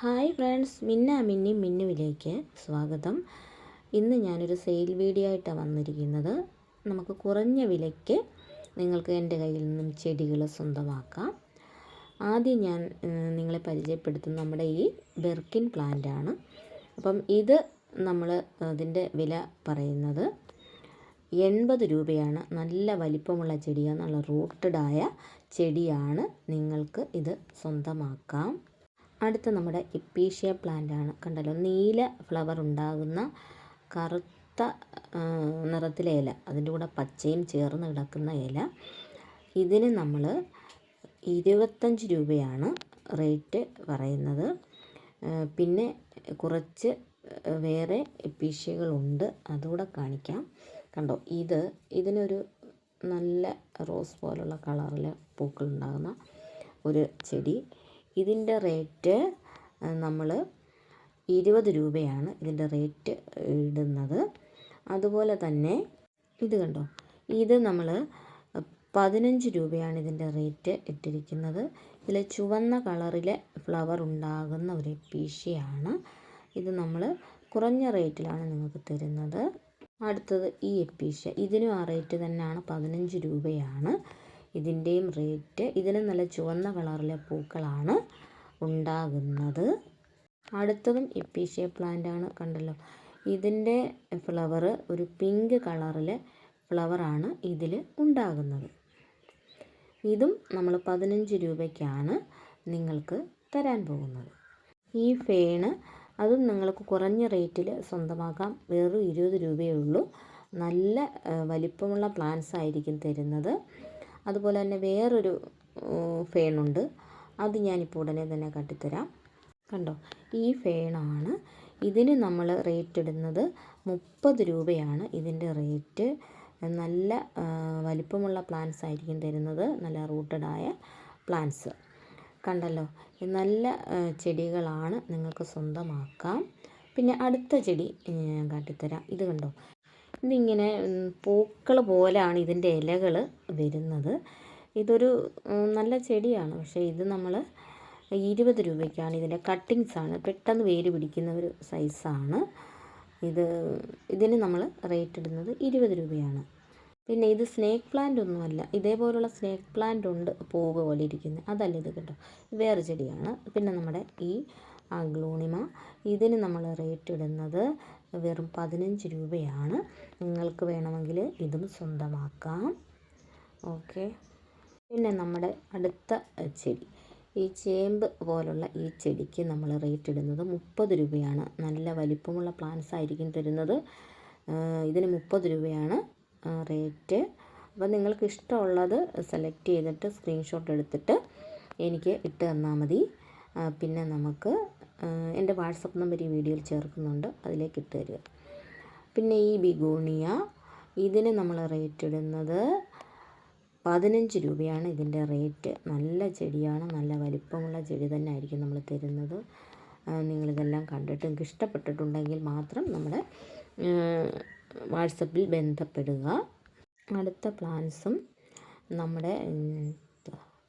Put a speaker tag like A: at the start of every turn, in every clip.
A: Hi friends മിന്ന മിന്നി മിന്നുവിലേക്ക് സ്വാഗതം. ഇന്ന് ഞാനൊരു സെയിൽ വീഡിയോ ആയിട്ടാണ് വന്നിരിക്കുന്നത്. നമുക്ക് കുറഞ്ഞ വിലയ്ക്ക് നിങ്ങൾക്ക് എന്റെ കയ്യിൽ നിന്നും ചെടികൾ സ്വന്തമാക്കാം. ആദ്യം ഞാൻ നിങ്ങളെ പരിചയപ്പെടുത്തുന്ന നമ്മുടെ ഈ ബെർക്കിൻ പ്ലാന്റ് ആണ്. അപ്പം ഇത് നമ്മൾ അതിന്റെ വില പറയുന്നത് എൺപത് രൂപയാണ്. നല്ല വലിപ്പമുള്ള ചെടിയാണ് നല്ല റൂട്ടഡായ ചെടിയാണ്. നിങ്ങൾക്ക് ഇത് സ്വന്തമാക്കാം. അടുത്ത നമ്മുടെ ഇപ്പീഷ്യ പ്ലാന്റ് ആണ് കണ്ടല്ലോ നീല ഫ്ലവർ ഉണ്ടാകുന്ന കറുത്ത നിറത്തിലെ ഇല. അതിന്റെ കൂടെ പച്ചയും ചേർന്ന് കിടക്കുന്ന ഇല. ഇതിന് നമ്മൾ ഇരുപത്തഞ്ച് രൂപയാണ് റേറ്റ് പറയുന്നത്. പിന്നെ കുറച്ച് വേറെ എപ്പീഷ്യകളുണ്ട്. അതുകൂടെ കാണിക്കാം. കണ്ടോ ഇത് ഇതിനൊരു നല്ല റോസ് പോലുള്ള കളറിൽ പൂക്കളുണ്ടാകുന്ന ഒരു ചെടി. ഇതിന്റെ റേറ്റ് നമ്മൾ ഇരുപത് രൂപയാണ് ഇതിന്റെ റേറ്റ് ഇടുന്നത്. അതുപോലെ തന്നെ ഇത് കണ്ടോ? ഇത് നമ്മൾ പതിനഞ്ച് രൂപയാണ് ഇതിന്റെ റേറ്റ് ഇട്ടിരിക്കുന്നത്. ഇതിൽ ചുവന്ന കളറിലെ ഫ്ലവർ ഉണ്ടാകുന്ന ഒരു എപ്പീഷ്യയാണ് ഇത് നമ്മൾ കുറഞ്ഞ റേറ്റിലാണ് നിങ്ങൾക്ക് തരുന്നത്. അടുത്തത് ഈ എപ്പീഷ്യ ഇതിനും ആ റേറ്റ് തന്നെയാണ് പതിനഞ്ച് രൂപയാണ്. ഇതിന്റെയും റേറ്റ് ഇതിന് നല്ല ചുവന്ന കളറിലെ പൂക്കളാണ് ഉണ്ടാകുന്നത്. അടുത്തതും ഇപ്പീഷ്യ പ്ലാന്റ് ആണ് കണ്ടല്ലോ. ഇതിന്റെ ഫ്ലവർ ഒരു പിങ്ക് കളറിലെ ഫ്ലവറാണ് ഇതിൽ ഉണ്ടാകുന്നത്. ഇതും നമ്മൾ പതിനഞ്ച് രൂപയ്ക്കാണ് നിങ്ങൾക്ക് തരാൻ പോകുന്നത്. ഈ ഫേണ് അതും നിങ്ങൾക്ക് കുറഞ്ഞ റേറ്റിൽ സ്വന്തമാക്കാം. വെറും ഇരുപത് രൂപയേ ഉള്ളൂ. നല്ല വലിപ്പമുള്ള പ്ലാന്റ്സ് ആയിരിക്കും തരുന്നത്. അതുപോലെ തന്നെ വേറൊരു ഫേണുണ്ട്. അത് ഞാനിപ്പോൾ ഉടനെ തന്നെ കാട്ടിത്തരാം. കണ്ടോ? ഈ ഫേണാണ് ഇതിന് നമ്മൾ റേറ്റ് ഇടുന്നത് മുപ്പത് രൂപയാണ് ഇതിന്റെ റേറ്റ്. നല്ല വലിപ്പമുള്ള പ്ലാന്റ്സ് ആയിരിക്കും തരുന്നത്. നല്ല റൂട്ടഡായ പ്ലാന്റ്സ്. കണ്ടല്ലോ? നല്ല ചെടികളാണ് നിങ്ങൾക്ക് സ്വന്തമാക്കാം. പിന്നെ അടുത്ത ചെടി ഞാൻ കാട്ടിത്തരാം. ഇത് കണ്ടോ? ഇതിങ്ങനെ പൂക്കൾ പോലെയാണ് ഇതിന്റെ ഇലകൾ വരുന്നത്. ഇതൊരു നല്ല ചെടിയാണ്. പക്ഷേ ഇത് നമ്മൾ ഇരുപത് രൂപയ്ക്കാണ്. ഇതിന്റെ കട്ടിങ്സാണ് പെട്ടെന്ന് വേര് പിടിക്കുന്ന ഒരു സൈസാണ്. ഇത് ഇതിന് നമ്മൾ റേറ്റ് ഇടുന്നത് ഇരുപത് രൂപയാണ്. പിന്നെ ഇത് സ്നേക്ക് പ്ലാന്റ് ഒന്നുമല്ല ഇതേപോലുള്ള സ്നേക്ക് പ്ലാന്റ് ഉണ്ട് പൂവ് പോലെ ഇരിക്കുന്നത് അതല്ല ഇത് കേട്ടോ. വേറെ ചെടിയാണ്. പിന്നെ നമ്മുടെ ഈ ഗ്ലൂണിമ ഇതിന് നമ്മൾ റേറ്റ് ഇടുന്നത് വെറും പതിനഞ്ച് രൂപയാണ് നിങ്ങൾക്ക് വേണമെങ്കിൽ ഇതും സ്വന്തമാക്കാം. ഓക്കെ. പിന്നെ നമ്മുടെ അടുത്ത ചെടി. ഈ ചേമ്പ് പോലുള്ള ഈ ചെടിക്ക് നമ്മൾ റേറ്റ് ഇടുന്നത് മുപ്പത് രൂപയാണ്. നല്ല വലിപ്പമുള്ള പ്ലാന്റ്സ് ആയിരിക്കും തരുന്നത്. ഇതിന് മുപ്പത് രൂപയാണ് റേറ്റ്. അപ്പോൾ നിങ്ങൾക്ക് ഇഷ്ടമുള്ളത് സെലക്ട് ചെയ്തിട്ട് സ്ക്രീൻഷോട്ട് എടുത്തിട്ട് എനിക്ക് ഇട്ട് തന്നാൽ മതി. പിന്നെ നമുക്ക് എന്റെ വാട്സപ്പ് നമ്പർ ഈ വീഡിയോയിൽ ചേർക്കുന്നുണ്ട്. അതിലേക്ക് ഇട്ട് തരിക. പിന്നെ ഈ ബിഗോണിയ ഇതിന് നമ്മൾ റേറ്റ് ഇടുന്നത് പതിനഞ്ച് രൂപയാണ് ഇതിന്റെ റേറ്റ്. നല്ല ചെടിയാണ് നല്ല വലിപ്പമുള്ള ചെടി തന്നെ ആയിരിക്കും നമ്മൾ തരുന്നത്. നിങ്ങളിതെല്ലാം കണ്ടിട്ട് നിങ്ങൾക്ക് ഇഷ്ടപ്പെട്ടിട്ടുണ്ടെങ്കിൽ മാത്രം നമ്മുടെ വാട്സപ്പിൽ ബന്ധപ്പെടുക. അടുത്ത പ്ലാൻസും നമ്മുടെ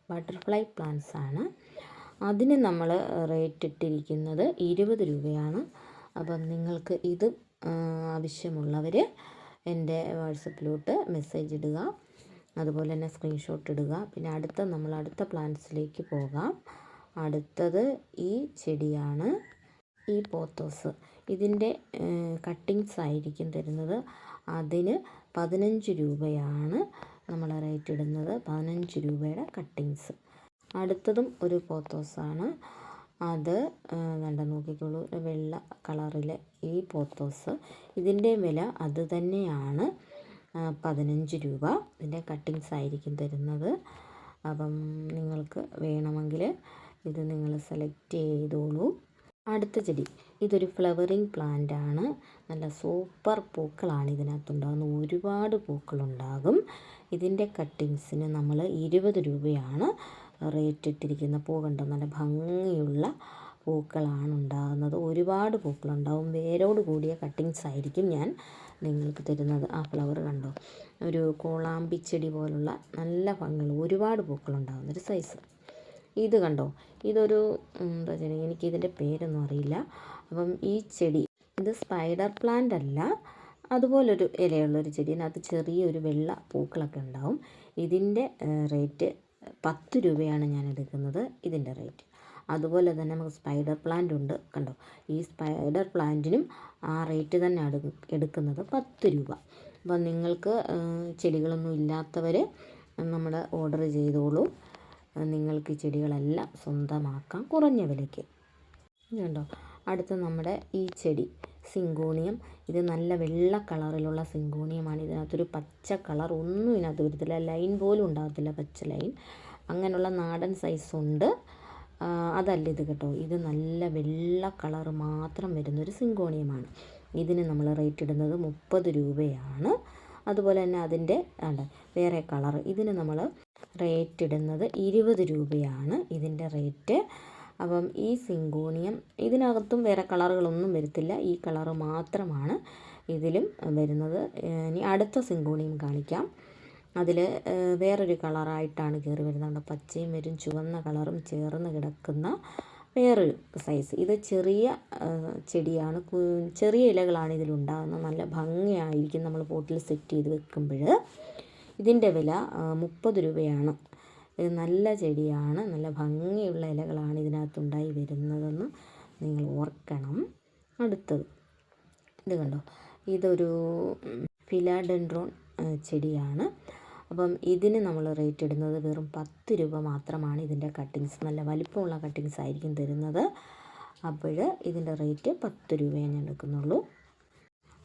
A: ബട്ടർഫ്ലൈ പ്ലാൻസാണ് അതിന് നമ്മൾ റേറ്റ് ഇട്ടിരിക്കുന്നത് ഇരുപത് രൂപയാണ്. അപ്പം നിങ്ങൾക്ക് ഇത് ആവശ്യമുള്ളവർ എന്റെ വാട്സപ്പിലോട്ട് മെസ്സേജ് ഇടുക. അതുപോലെ തന്നെ സ്ക്രീൻഷോട്ട് ഇടുക. പിന്നെ അടുത്ത നമ്മൾ അടുത്ത പ്ലാന്റ്സിലേക്ക് പോകാം. അടുത്തത് ഈ ചെടിയാണ്. ഈ പോത്തോസ് ഇതിന്റെ കട്ടിങ്സ് ആയിരിക്കും തരുന്നത്. അതിന് പതിനഞ്ച് രൂപയാണ് നമ്മൾ റേറ്റ് ഇടുന്നത്. പതിനഞ്ച് രൂപയുടെ കട്ടിങ്സ് അടുത്തതും ഒരു പോത്തോസാണ്. അത് കണ്ട നോക്കിക്കോളൂ. വെള്ള കളറിലെ ഈ പോത്തോസ്. ഇതിന്റെ വില അത് തന്നെയാണ്. പതിനഞ്ച് രൂപ. ഇതിന്റെ കട്ടിങ്സ് ആയിരിക്കും തരുന്നത്. അപ്പം നിങ്ങൾക്ക് വേണമെങ്കിൽ ഇത് നിങ്ങൾ സെലക്ട് ചെയ്തോളൂ. അടുത്ത ചെടി. ഇതൊരു ഫ്ലവറിങ് പ്ലാന്റ് ആണ്. നല്ല സൂപ്പർ പൂക്കളാണ് ഇതിനകത്തുണ്ടാകുന്ന ഒരുപാട് പൂക്കളുണ്ടാകും. ഇതിന്റെ കട്ടിങ്സിന് നമ്മൾ ഇരുപത് രൂപയാണ് റേറ്റ് ഇട്ടിരിക്കുന്ന പൂ കണ്ടോ നല്ല ഭംഗിയുള്ള പൂക്കളാണ് ഉണ്ടാകുന്നത്. ഒരുപാട് പൂക്കളുണ്ടാവും. വേരോട് കൂടിയ കട്ടിങ്സ് ആയിരിക്കും ഞാൻ നിങ്ങൾക്ക് തരുന്നത്. ആ ഫ്ലവർ കണ്ടോ? ഒരു കോളാമ്പിച്ചെടി പോലുള്ള നല്ല ഭംഗി ഒരുപാട് പൂക്കളുണ്ടാകുന്ന ഒരു സൈസ് ഇത് കണ്ടോ? ഇതൊരു എന്താ വെച്ചാൽ എനിക്കിതിന്റെ പേരൊന്നും അറിയില്ല. അപ്പം ഈ ചെടി ഇത് സ്പൈഡർ പ്ലാന്റ് അല്ല. അതുപോലൊരു ഇലയുള്ളൊരു ചെടി. അതിനകത്ത് ചെറിയൊരു വെള്ള പൂക്കളൊക്കെ ഉണ്ടാവും. ഇതിന്റെ റേറ്റ് പത്ത് രൂപയാണ് ഞാൻ എടുക്കുന്നത് ഇതിന്റെ റേറ്റ്. അതുപോലെ തന്നെ നമുക്ക് സ്പൈഡർ പ്ലാന്റ് ഉണ്ട്. കണ്ടോ? ഈ സ്പൈഡർ പ്ലാന്റിനും ആ റേറ്റ് തന്നെ എടുക്കുന്നത് പത്ത് രൂപ. അപ്പം നിങ്ങൾക്ക് ചെടികളൊന്നും ഇല്ലാത്തവർ നമ്മൾ ഓർഡർ ചെയ്തോളൂ. നിങ്ങൾക്ക് ചെടികളെല്ലാം സ്വന്തമാക്കാം. കുറഞ്ഞ വിലയ്ക്ക്. കണ്ടോ? അടുത്ത നമ്മുടെ ഈ ചെടി. സിങ്കോണിയം. ഇത് നല്ല വെള്ള കളറിലുള്ള സിങ്കോണിയമാണ്. ഇതിനകത്തൊരു പച്ച കളർ ഒന്നും ഇതിനകത്ത് വരത്തില്ല. ലൈൻ പോലും ഉണ്ടാകത്തില്ല പച്ച ലൈൻ. അങ്ങനെയുള്ള നാടൻ സൈസുണ്ട് അതല്ല ഇത് കേട്ടോ. ഇത് നല്ല വെള്ള കളർ മാത്രം വരുന്നൊരു സിങ്കോണിയമാണ്. ഇതിന് നമ്മൾ റേറ്റ് ഇടുന്നത് മുപ്പത് രൂപയാണ്. അതുപോലെ തന്നെ അതിന്റെ അല്ല വേറെ കളർ. ഇതിന് നമ്മൾ റേറ്റ് ഇടുന്നത് ഇരുപത് രൂപയാണ്. ഇതിന്റെ റേറ്റ് അപ്പം ഈ സിങ്കോണിയം ഇതിനകത്തും വേറെ കളറുകളൊന്നും വരത്തില്ല. ഈ കളറ് മാത്രമാണ് ഇതിലും വരുന്നത്. ഇനി അടുത്ത സിങ്കോണിയം കാണിക്കാം. അതിൽ വേറൊരു കളറായിട്ടാണ് കയറി വരുന്നത്. പച്ചയും വരും ചുവന്ന കളറും ചേർന്ന് കിടക്കുന്ന വേറൊരു സൈസ്. ഇത് ചെറിയ ചെടിയാണ്. ചെറിയ ഇലകളാണ് ഇതിലുണ്ടാകുന്നത് നല്ല ഭംഗിയായിരിക്കും നമ്മൾ പോട്ടിൽ സെറ്റ് ചെയ്ത് വെക്കുമ്പോൾ. ഇതിന്റെ വില മുപ്പത് രൂപയാണ്. ഇത് നല്ല ചെടിയാണ്. നല്ല ഭംഗിയുള്ള ഇലകളാണ് ഇതിനകത്തുണ്ടായി വരുന്നതെന്ന് നിങ്ങൾ ഓർക്കണം. അടുത്തത്. ഇത് കണ്ടോ? ഇതൊരു ഫിലാഡെൻഡ്രോൺ ചെടിയാണ്. അപ്പം ഇതിന് നമ്മൾ റേറ്റ് ഇടുന്നത് വെറും പത്ത് രൂപ മാത്രമാണ് ഇതിന്റെ കട്ടിങ്സ്. നല്ല വലിപ്പമുള്ള കട്ടിങ്സ് ആയിരിക്കും തരുന്നത്. അപ്പോൾ ഇതിന്റെ റേറ്റ് പത്ത് രൂപയാണ് ഞാൻ എടുക്കുന്നുള്ളൂ.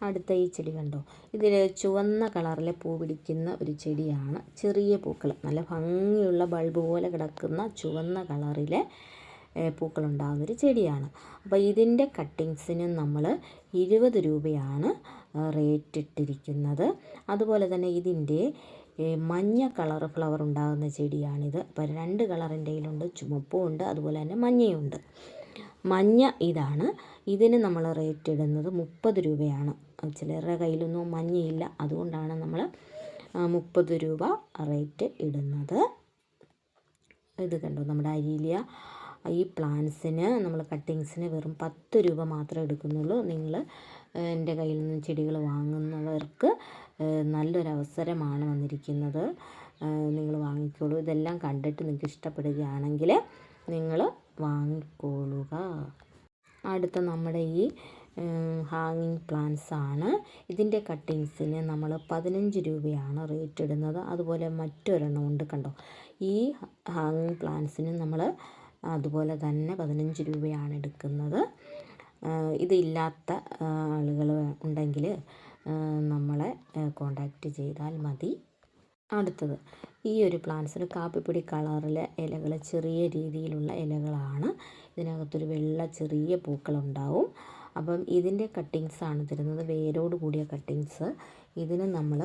A: അടുത്ത ഈ ചെടി കണ്ടോ? ഇതിൽ ചുവന്ന കളറിലെ പൂ പിടിക്കുന്ന ഒരു ചെടിയാണ്. ചെറിയ പൂക്കൾ നല്ല ഭംഗിയുള്ള ബൾബ് പോലെ കിടക്കുന്ന ചുവന്ന കളറിലെ പൂക്കളുണ്ടാകുന്നൊരു ചെടിയാണ്. അപ്പോൾ ഇതിന്റെ കട്ടിങ്സിന് നമ്മൾ ഇരുപത് രൂപയാണ് റേറ്റ് ഇട്ടിരിക്കുന്നത്. അതുപോലെ തന്നെ ഇതിന്റെ മഞ്ഞ കളർ ഫ്ലവർ ഉണ്ടാകുന്ന ചെടിയാണിത്. അപ്പോൾ രണ്ട് കളറിന്റെ കയ്യിലുണ്ട് ചുമപ്പും ഉണ്ട്. അതുപോലെ തന്നെ മഞ്ഞയുണ്ട് മഞ്ഞ ഇതാണ്. ഇതിന് നമ്മൾ റേറ്റ് ഇടുന്നത് മുപ്പത് രൂപയാണ്. ചിലരുടെ കയ്യിലൊന്നും മഞ്ഞയില്ല. അതുകൊണ്ടാണ് നമ്മൾ മുപ്പത് രൂപ റേറ്റ് ഇടുന്നത്. ഇത് കണ്ടോ? നമ്മുടെ അരീലിയ ഈ പ്ലാന്റ്സിന് നമ്മൾ കട്ടിങ്സിന് വെറും പത്ത് രൂപ മാത്രമേ എടുക്കുന്നുള്ളൂ. നിങ്ങൾ എന്റെ കയ്യിൽ നിന്ന് ചെടികൾ വാങ്ങുന്നവർക്ക് നല്ലൊരു അവസരമാണ് വന്നിരിക്കുന്നത്. നിങ്ങൾ വാങ്ങിക്കോളൂ. ഇതെല്ലാം കണ്ടിട്ട് നിങ്ങൾക്ക് ഇഷ്ടപ്പെടുകയാണെങ്കിൽ നിങ്ങൾ വാങ്ങിക്കോളുക അടുത്ത നമ്മുടെ ഈ ഹാങ്ങിങ് പ്ലാന്റ്സ് ആണ്. ഇതിന്റെ കട്ടിങ്സിന് നമ്മൾ പതിനഞ്ച് രൂപയാണ് റേറ്റ് ഇടുന്നത്. അതുപോലെ മറ്റൊരെണ്ണം ഉണ്ട് കണ്ടോ? ഈ ഹാങ്ങിങ് പ്ലാന്റ്സിന് നമ്മൾ അതുപോലെ തന്നെ പതിനഞ്ച് രൂപയാണ് എടുക്കുന്നത്. ഇതില്ലാത്ത ആളുകൾ ഉണ്ടെങ്കിൽ നമ്മളെ കോണ്ടാക്റ്റ് ചെയ്താൽ മതി. അടുത്തത്. ഈ ഒരു പ്ലാന്റ്സിന് കാപ്പിപ്പൊടി കളറിലെ ഇലകൾ ചെറിയ രീതിയിലുള്ള ഇലകളാണ്. ഇതിനകത്തൊരു വെള്ള ചെറിയ പൂക്കളുണ്ടാവും. അപ്പം ഇതിന്റെ കട്ടിങ്സാണ് തരുന്നത്. വേരോട് കൂടിയ കട്ടിങ്സ് ഇതിന് നമ്മൾ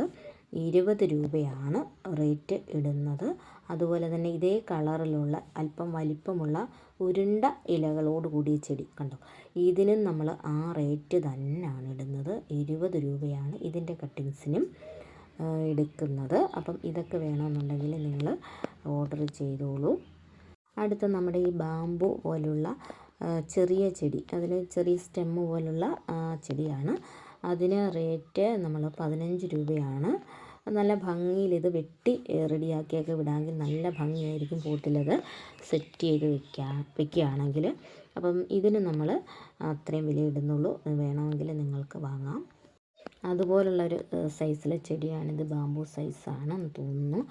A: ഇരുപത് രൂപയാണ് റേറ്റ് ഇടുന്നത്. അതുപോലെ തന്നെ ഇതേ കളറിലുള്ള അല്പം വലിപ്പമുള്ള ഉരുണ്ട ഇലകളോട് കൂടിയ ചെടി കണ്ടോ? ഇതിനും നമ്മൾ ആ റേറ്റ് തന്നെയാണ് ഇടുന്നത്. ഇരുപത് രൂപയാണ് ഇതിന്റെ കട്ടിങ്സിനും എടുക്കുന്നത്. അപ്പം ഇതൊക്കെ വേണമെന്നുണ്ടെങ്കിൽ നിങ്ങൾ ഓർഡർ ചെയ്തോളൂ. അടുത്ത നമ്മുടെ ഈ ബാമ്പു പോലുള്ള ചെറിയ ചെടി അതിന് ചെറിയ സ്റ്റെമ്മ് പോലുള്ള ചെടിയാണ്. അതിന് റേറ്റ് നമ്മൾ പതിനഞ്ച് രൂപയാണ്. നല്ല ഭംഗിയിൽ ഇത് വെട്ടി റെഡിയാക്കിയൊക്കെ വിടാമെങ്കിൽ നല്ല ഭംഗിയായിരിക്കും പോട്ടിലത് സെറ്റ് ചെയ്ത് വെക്കാൻ വെക്കുകയാണെങ്കിൽ. അപ്പം ഇതിന് നമ്മൾ അത്രയും വില ഇടുന്നുള്ളൂ വേണമെങ്കിൽ നിങ്ങൾക്ക് വാങ്ങാം. അതുപോലുള്ളൊരു സൈസിലെ ചെടിയാണിത്. ബാമ്പു സൈസാണെന്ന് തോന്നുന്നു.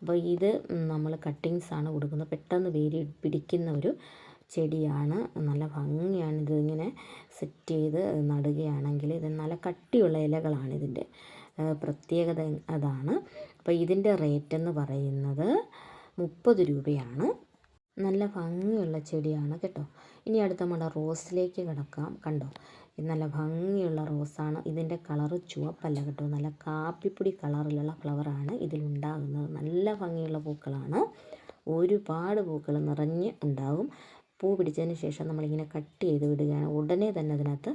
A: അപ്പോൾ ഇത് നമ്മൾ കട്ടിങ്സാണ് കൊടുക്കുന്നത്. പെട്ടെന്ന് വേര് പിടിക്കുന്ന ഒരു ചെടിയാണ്. നല്ല ഭംഗിയാണ് ഇതിങ്ങനെ സെറ്റ് ചെയ്ത് നടുകയാണെങ്കിൽ ഇത് നല്ല കട്ടിയുള്ള ഇലകളാണ് ഇതിന്റെ പ്രത്യേകത അതാണ്. അപ്പോൾ ഇതിന്റെ റേറ്റ് എന്ന് പറയുന്നത് മുപ്പത് രൂപയാണ്. നല്ല ഭംഗിയുള്ള ചെടിയാണ് കേട്ടോ. ഇനി അടുത്ത നമ്മുടെ റോസിലേക്ക് കിടക്കാം. കണ്ടോ? നല്ല ഭംഗിയുള്ള റോസാണ്. ഇതിന്റെ കളറ് ചുവപ്പല്ല കേട്ടോ. നല്ല കാപ്പിപ്പൊടി കളറിലുള്ള ഫ്ലവറാണ് ഇതിലുണ്ടാകുന്നത്. നല്ല ഭംഗിയുള്ള പൂക്കളാണ്. ഒരുപാട് പൂക്കൾ നിറഞ്ഞ് ഉണ്ടാകും പൂ പിടിച്ചതിന് ശേഷം നമ്മളിങ്ങനെ കട്ട് ചെയ്ത് വിടുകയാണ്. ഉടനെ തന്നെ അതിനകത്ത്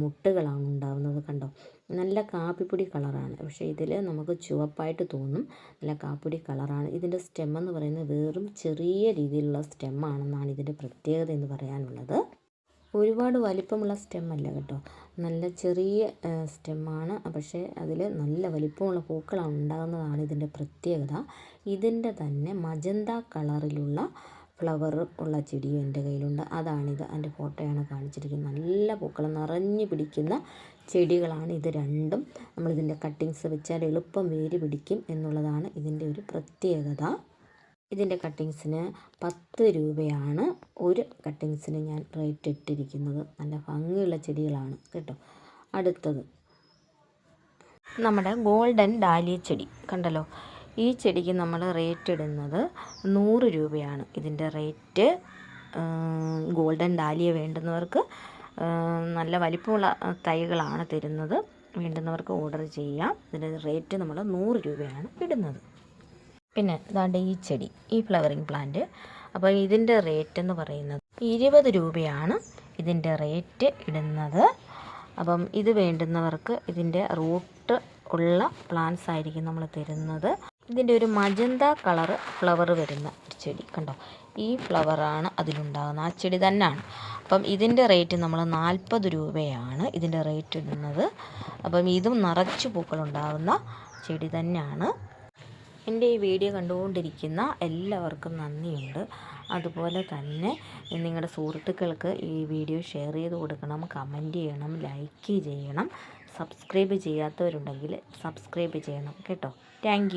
A: മുട്ടുകളാണ് ഉണ്ടാകുന്നത് കണ്ടോ? നല്ല കാപ്പിപ്പൊടി കളറാണ്. പക്ഷേ ഇതിൽ നമുക്ക് ചുവപ്പായിട്ട് തോന്നും നല്ല കാപ്പിപ്പൊടി കളറാണ്. ഇതിന്റെ സ്റ്റെം എന്ന് പറയുന്നത് വെറും ചെറിയ രീതിയിലുള്ള സ്റ്റെമ്മാണെന്നാണ് ഇതിന്റെ പ്രത്യേകത എന്ന് പറയാനുള്ളത്. ഒരുപാട് വലിപ്പമുള്ള സ്റ്റെം അല്ല കേട്ടോ. നല്ല ചെറിയ സ്റ്റെമ്മാണ്. പക്ഷേ അതിൽ നല്ല വലിപ്പമുള്ള പൂക്കളാണ് ഉണ്ടാകുന്നതാണ് ഇതിന്റെ പ്രത്യേകത. ഇതിന്റെ തന്നെ മജന്ത കളറിലുള്ള ഫ്ലവർ ഉള്ള ചെടിയും എന്റെ കയ്യിലുണ്ട്. അതാണിത്. അതിന്റെ ഫോട്ടോയാണ് കാണിച്ചിരിക്കുന്നത്. നല്ല പൂക്കൾ നിറഞ്ഞു പിടിക്കുന്ന ചെടികളാണ് ഇത് രണ്ടും. നമ്മളിതിന്റെ കട്ടിങ്സ് വെച്ചാൽ എളുപ്പം വേര് പിടിക്കും എന്നുള്ളതാണ് ഇതിന്റെ ഒരു പ്രത്യേകത. ഇതിന്റെ കട്ടിങ്സിന് പത്ത് രൂപയാണ് ഒരു കട്ടിങ്സിന് ഞാൻ റേറ്റ് ഇട്ടിരിക്കുന്നത്. നല്ല ഭംഗിയുള്ള ചെടികളാണ് കേട്ടോ. അടുത്തത്. നമ്മുടെ ഗോൾഡൻ ഡാലിയ ചെടി കണ്ടല്ലോ. ഈ ചെടിക്ക് നമ്മൾ റേറ്റ് ഇടുന്നത് നൂറ് രൂപയാണ്. ഇതിന്റെ റേറ്റ് ഗോൾഡൻ ഡാലിയ വേണ്ടുന്നവർക്ക് നല്ല വലിപ്പമുള്ള തൈകളാണ് തരുന്നത്. വേണ്ടുന്നവർക്ക് ഓർഡർ ചെയ്യാം. ഇതിന്റെ റേറ്റ് നമ്മൾ നൂറ് രൂപയാണ് ഇടുന്നത്. പിന്നെ ഇതാണ്ട് ഈ ചെടി ഈ ഫ്ലവറിങ് പ്ലാന്റ് അപ്പോൾ ഇതിന്റെ റേറ്റ് എന്ന് പറയുന്നത് ഇരുപത് രൂപയാണ് ഇതിന്റെ റേറ്റ് ഇടുന്നത്. അപ്പം ഇത് വേണ്ടുന്നവർക്ക് ഇതിന്റെ റൂട്ട് ഉള്ള പ്ലാന്റ്സ് ആയിരിക്കും നമ്മൾ തരുന്നത്. ഇതിന്റെ ഒരു മജന്ത കളറ് ഫ്ലവർ വരുന്ന ഒരു ചെടി കണ്ടോ? ഈ ഫ്ലവറാണ് അതിലുണ്ടാകുന്ന ആ ചെടി തന്നെയാണ്. അപ്പം ഇതിന്റെ റേറ്റ് നമ്മൾ നാൽപ്പത് രൂപയാണ് ഇതിന്റെ റേറ്റ് ഇടുന്നത്. അപ്പം ഇതും നിറച്ച് പൂക്കളുണ്ടാകുന്ന ചെടി തന്നെയാണ്. എന്റെ ഈ വീഡിയോ കണ്ടുകൊണ്ടിരിക്കുന്ന എല്ലാവർക്കും നന്ദിയുണ്ട്. അതുപോലെ തന്നെ നിങ്ങളുടെ സുഹൃത്തുക്കൾക്ക് ഈ വീഡിയോ ഷെയർ ചെയ്ത് കൊടുക്കണം കമന്റ് ചെയ്യണം ലൈക്ക് ചെയ്യണം സബ്സ്ക്രൈബ് ചെയ്യാത്തവരുണ്ടെങ്കിൽ സബ്സ്ക്രൈബ് ചെയ്യണം കേട്ടോ. താങ്ക്